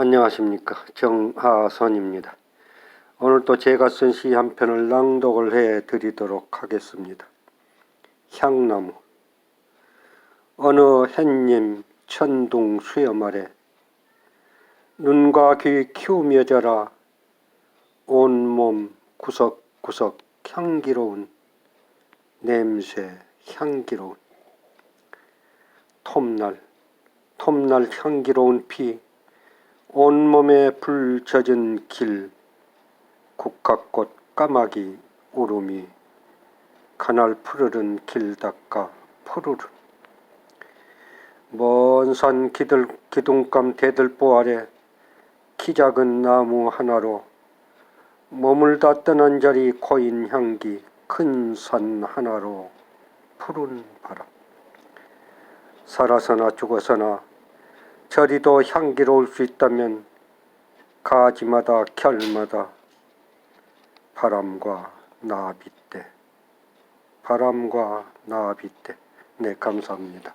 안녕하십니까 정하선입니다. 오늘 또 제가 쓴 시 한 편을 낭독을 해 드리도록 하겠습니다. 향나무 어느 햇님 천둥 수염 아래 눈과 귀 키우며 자라 온몸 구석구석 향기로운 냄새 향기로운 톱날 톱날 향기로운 피 온몸에 불 젖은 길 국화꽃 까마귀 울음이 가날 푸르른 길 닦아 푸르른 먼 산 기들, 기둥감 대들보 아래 키 작은 나무 하나로 머물다 떠난 자리 고인 향기 큰 산 하나로 푸른 바람. 살아서나 죽어서나 저리도 향기로울 수 있다면 가지마다 결마다 바람과 나비 때 바람과 나비 때 네 감사합니다.